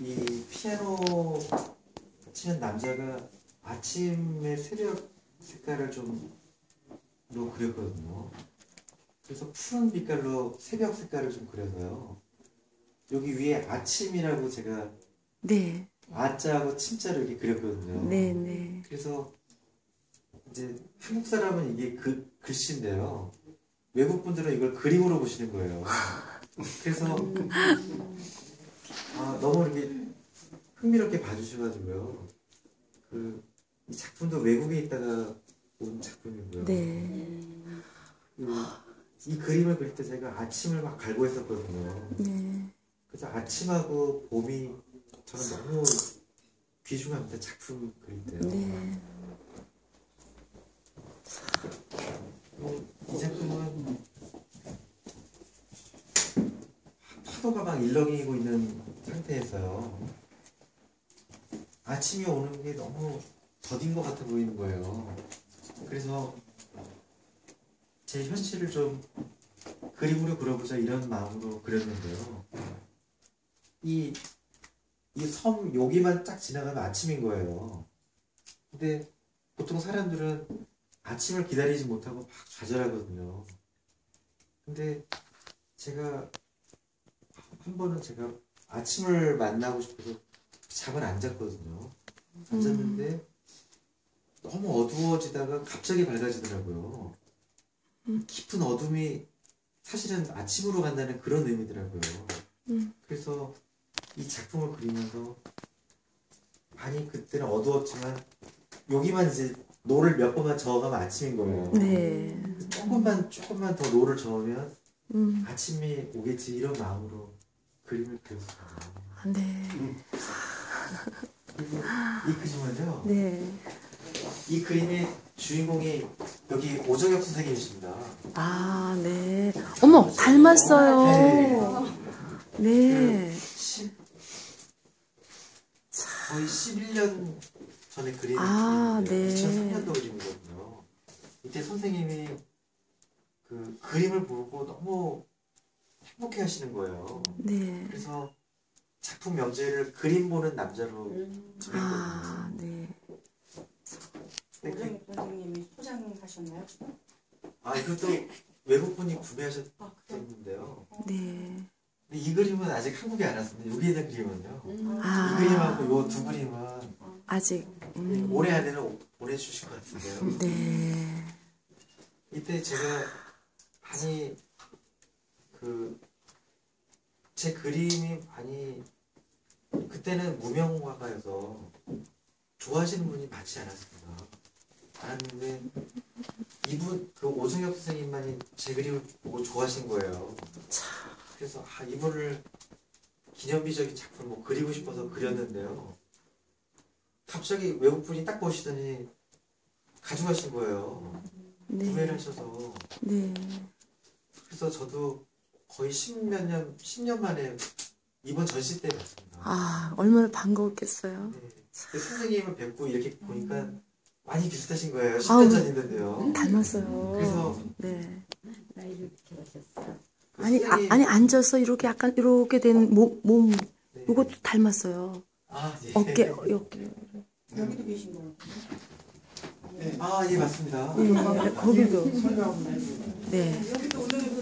이 피아노 치는 남자가 아침에 새벽 색깔을 좀로 그렸거든요. 그래서 푸른 빛깔로 새벽 색깔을 좀 그려서요. 여기 위에 아침이라고 제가 네, 아자하고 침자를 이렇게 그렸거든요. 네, 네. 그래서 이제 한국 사람은 이게 그 글씨인데요. 외국 분들은 이걸 그림으로 보시는 거예요. 그래서 이렇게 흥미롭게 봐주셔가지고요. 그, 이 작품도 외국에 있다가 온 작품이고요. 네, 그, 이 그림을 그릴 때 제가 아침을 막 갈고 했었거든요. 네. 그래서 아침하고 봄이 저는 너무 귀중합니다. 작품 그릴 때요. 네. 어, 이 작품은 파도가 막 일렁이고 있는 상태에서요. 아침이 오는 게 너무 더딘 것 같아 보이는 거예요. 그래서 제 현실을 좀 그림으로 그려보자 이런 마음으로 그렸는데요. 이, 이 섬 여기만 딱 지나가면 아침인 거예요. 근데 보통 사람들은 아침을 기다리지 못하고 막 좌절하거든요. 근데 제가 한 번은 제가 아침을 만나고 싶어서 잠을 안 잤거든요. 안 잤는데 너무 어두워지다가 갑자기 밝아지더라고요. 깊은 어둠이 사실은 아침으로 간다는 그런 의미더라고요. 음. 그래서 이 작품을 그리면서 많이 그때는 어두웠지만 여기만 이제 노를 몇 번만 저어가면 아침인 거예요. 네. 조금만 조금만 더 노를 저으면 음, 아침이 오겠지 이런 마음으로 그림을 그렸어요. 네. 이 그림은요. 네. 이 그림의 주인공이 여기 오정혁 선생님이십니다. 아, 네. 어머, 닮았어요. 그 네. 10, 거의 11년 전에 그린 아, 네. 2003년도 그림이거든요. 이때 선생님이 그 그림을 보고 너무 행복해 하시는 거예요. 네. 그래서 작품 명제를 그림 보는 남자로 정했거든요. 아, 네. 그- 오정익 선생님이 소장하셨나요? 아 이것도 외국 분이 구매하셨는데요. 아, 그래요? 네. 근데 이 그림은 아직 한국에 안 왔습니다. 여기 있는 그림은요. 아. 이 그림하고 요두 그림은 아직. 음, 올해 안에는 오- 보내주실 것 같은데요. 네. 이때 제가 많이 그 제 그림이 많이 그때는 무명화가여서 좋아하시는 분이 많지 않았습니다. 않았는데 이분 그 오승혁 선생님만이 제 그림을 보고 좋아하신 거예요. 그래서 아 이분을 기념비적인 작품을 뭐 그리고 싶어서 그렸는데요. 갑자기 외국 분이 딱 보시더니 가져가신 거예요. 구매를 네. 하셔서 네. 그래서 저도 거의 십몇 년, 10년 만에 이번 전시 때 봤습니다. 아, 얼마나 반가웠겠어요. 네. 그 선생님을 뵙고 이렇게 보니까 많이 비슷하신 거예요. 10년 아우. 전인데요. 닮았어요. 그래서 네. 나이를 비켜가셨어요. 그 아니, 아, 아니, 앉아서 이렇게 약간 이렇게 된 몸, 몸, 네. 이것도 닮았어요. 아, 예. 어깨, 이렇게. 여기도 계신 거 같아요. 아, 예, 맞습니다. 네, 거기도. 네. 여기도 오정익